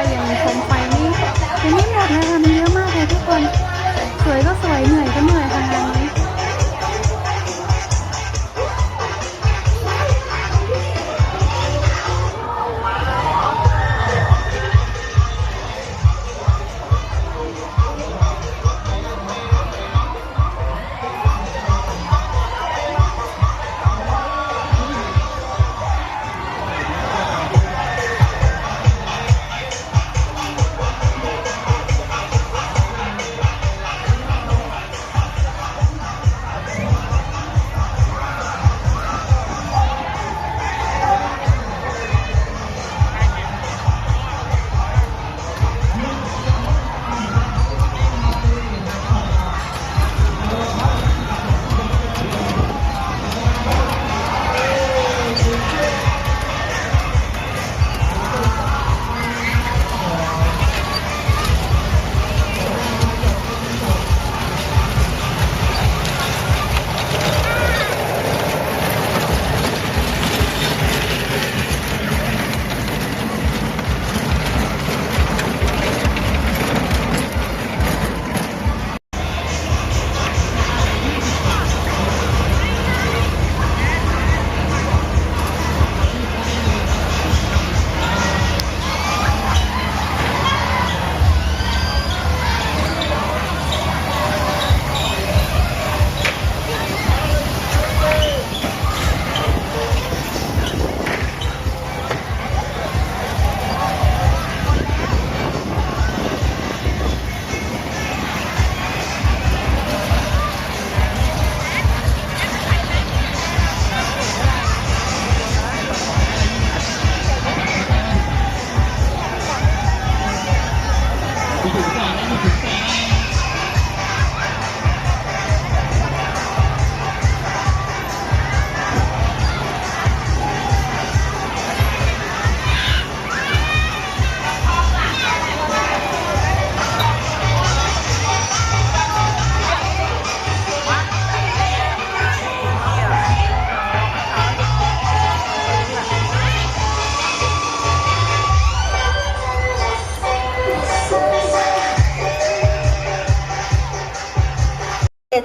ายังชมไฟนี่ยังไม่หมดนะคะ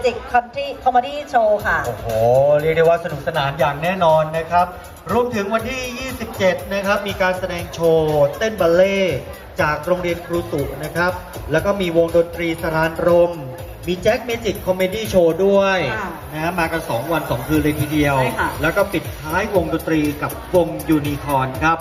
จิกคอมดี้คอมเมดี้โชว์ค่ะ โอ้โห เรียกได้ว่าสนุกสนานอย่างแน่นอนนะครับ รวมถึงวันที่ 27 นะครับ มีการแสดงโชว์เต้นบัลเล่ต์จากโรงเรียนครูตุนะครับ แล้วก็มีวงดนตรีสรานรม มีแจ็คเมจิกคอมเมดี้โชว์ด้วยค่ะนะฮะมากัน 2 วัน 2 คืนเลยทีเดียว ใช่ค่ะ แล้วก็ปิดท้ายวงดนตรีกับวงยูนิคอร์นครับ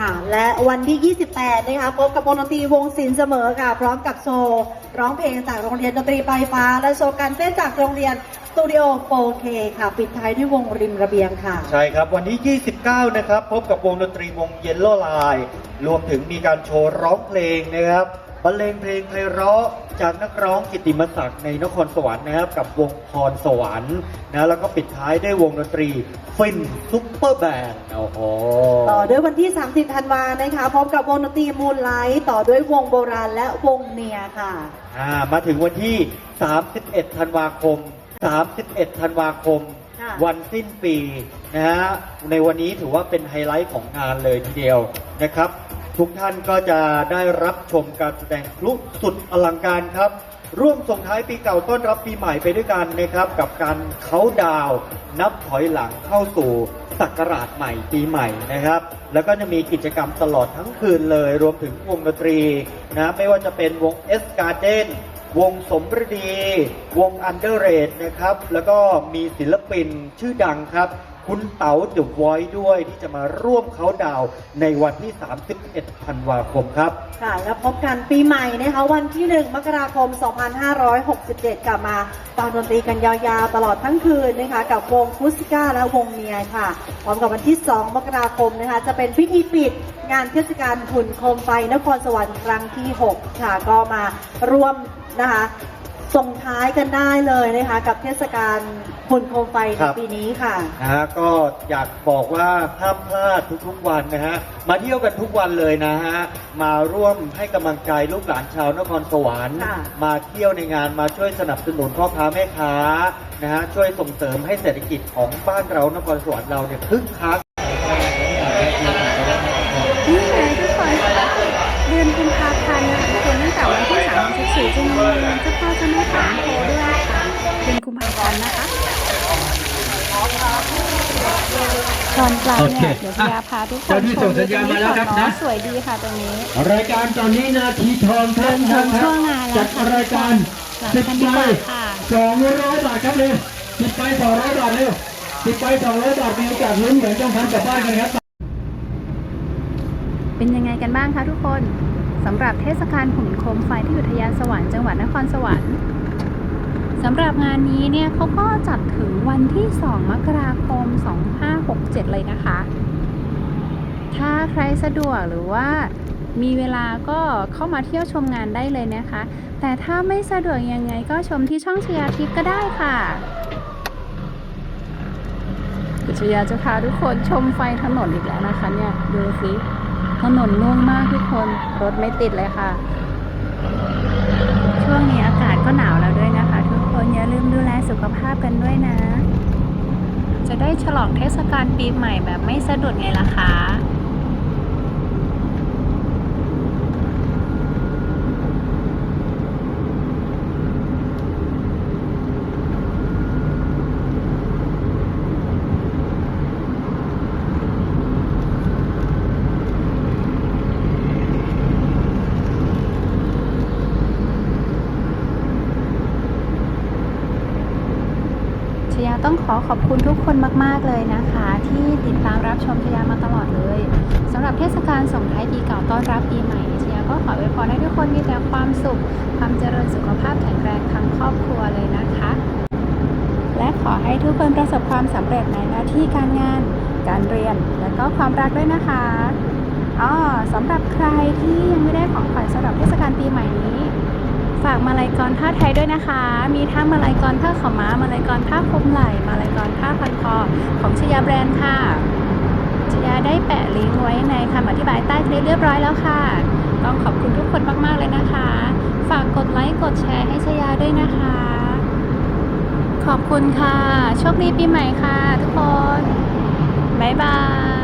ค่ะ และวันที่ 28 นะคะพบกับวงดนตรีวงศิลเสมอค่ะ พร้อมกับโชว์ร้องเพลงจากโรงเรียนดนตรีปลายฟ้า และโชว์การเต้นจากโรงเรียนสตูดิโอ 4K ค่ะ ปิดท้ายด้วยวงริมระเบียงค่ะ ใช่ครับ วันที่ 29 นะครับ พบกับวงดนตรีวงเยลโล่ไลน์รวมถึงมีการโชว์ร้องเพลงนะครับ รรเลงเพลงไพเราะจากนักร้องกิตติมศักดิ์ในนครสวรรค์นะครับ กับวงพรสวรรค์นะแล้วก็ปิดท้ายด้วยวงดนตรีฟินซุปเปอร์แบนด์โอ้โหต่อด้วยวันที่ 30 ธันวานะคะ พร้อมกับวงดนตรีมูนไลท์ต่อด้วยวงโบราณและวงเนียค่ะอ่ามาถึงวันที่ 31 ธันวาคม 31 ธันวาคมค่ะวันสิ้นปีนะฮะในวันนี้ถือว่าเป็นไฮไลท์ของงานเลยทีเดียวนะครับ ทุกท่านก็จะได้รับชมการแสดงพลุสุดอลังการครับ ร่วมส่งท้ายปีเก่าต้อนรับปีใหม่ไปด้วยกันนะครับ กับการเขาดาวน์นับถอยหลังเข้าสู่ศักราชใหม่ปีใหม่นะครับ แล้วก็จะมีกิจกรรมตลอดทั้งคืนเลย รวมถึงวงดนตรีนะไม่ว่าจะเป็นวงเอสการ์เดนวงสมฤดี วงอันเดอร์เรดนะครับ แล้วก็มีศิลปินชื่อดังครับ คุณเต๋าเดอะไวท์ด้วยที่จะมาร่วมเขาดาวในวันที่ 31ธันวาคมครับ ค่ะแล้วพบกันปีใหม่นะคะวันที่ 1 มกราคม 2567 กลับมาฟังดนตรีกันยาวๆ ตลอดทั้งคืนนะคะกับวงคุสก้าและวงเมียค่ะพร้อมกับวันที่ 2 มกราคมนะคะจะเป็นพิธีปิดงานเทศกาลหุ่นโคมไฟนครสวรรค์ครั้งที่ 6 ค่ะก็มาร่วมนะคะ ส่งท้ายกันได้เลยนะคะ กับเทศกาลหุ่นโคมไฟในครับปีนี้ค่ะนะฮะก็อยากบอกว่าห้ามพลาดทุกๆวันนะฮะมาเที่ยวกันทุกวันเลยนะฮะมาร่วมให้กำลังใจลูกหลานชาวนครสวรรค์ค่ะมาเที่ยวในงานมาช่วยสนับสนุนพ่อค้าแม่ค้านะฮะช่วยส่งเสริมให้เศรษฐกิจของบ้านเรานครสวรรค์เราเนี่ยคึกคักนี่เลยทุกคนเดือนกุมภาพันธ์นะคะทุกคนตั้งแต่วันที่3ถึง14จะมีเตอนกลางเนี่ยเดี๋ยวพยาพาทุกคนตอนนี้ส่งสัญญาณมาแล้วครับนะสวยดีค่ะตรงนี้ รายการตอนนี้นาทีทองครับเริ่มช่วงงานแล้วจัดรายการหลังสิบกันดีใบกว่าค่ะสองร้อยบาทครับเร็วสิบใบสองร้อยบาทเร็วสิบใบสองร้อยบาทมีโอกาสลุ้นเหมือนต้องทำกลับบ้านกันครับ เป็นยังไงกันบ้างคะทุกคนสำหรับเทศกาลหุ่นโคมไฟที่อุทยานสวรรค์จังหวัดนครสวรรค์สำหรับงานนี้เนี่ยเขาก็จัดถึงวันที่ 2 มกราคม 567 เลยนะคะ ถ้าใครสะดวกหรือว่ามีเวลาก็เข้ามาเที่ยวชมงานได้เลยนะคะ แต่ถ้าไม่สะดวกยังไงก็ชมที่ช่องชยาทิพย์ก็ได้ค่ะกุชยาจะพาทุกคนชมไฟถนนอีกแล้วนะคะเนี่ยดูสิถนนโล่งมากทุกคนรถไม่ติดเลยค่ะ ช่วงนี้อากาศก็หนาวแล้วด้วยนะคะ ทุกคนอย่าลืมดูแลสุขภาพกันด้วยนะ จะได้ฉลองเทศกาลปีใหม่แบบไม่สะดุดไงล่ะคะ ชยา ต้องขอขอบคุณทุกคนมาก ๆ เลยนะคะ ที่ติดตามรับชมชยามาตลอดเลยสำหรับเทศกาลส่งท้ายปีเก่าต้อนรับปีใหม่ชยาก็ขออวยพรให้ทุกคนมีแต่ความสุข ความเจริญสุขภาพแข็งแรงทั้งครอบครัวเลยนะคะ และขอให้ทุกคนประสบความสำเร็จในหน้าที่การงาน การเรียน และก็ความรักด้วยนะคะอ๋อสำหรับใครที่ยังไม่ได้ของขวัญสำหรับเทศกาลปีใหม่นี้ากมาลัยกรผ้าไทยด้วยนะคะ มีทั้งมาลัยกรผ้าขาวม้ามาลัยกรผ้าคลุมไหล่มาลัยกรผ้าพันคอของชยาแบรนด์ค่ะชยาได้แปะลิงก์ไว้ในคำอธิบายใต้คลิปเรียบร้อยแล้วค่ะ ต้องขอบคุณทุกคนมากๆเลยนะคะ ฝากกดไลค์กดแชร์ให้ชยาด้วยนะคะ ขอบคุณค่ะ โชคดีปีใหม่ค่ะ ทุกคน บ๊ายบาย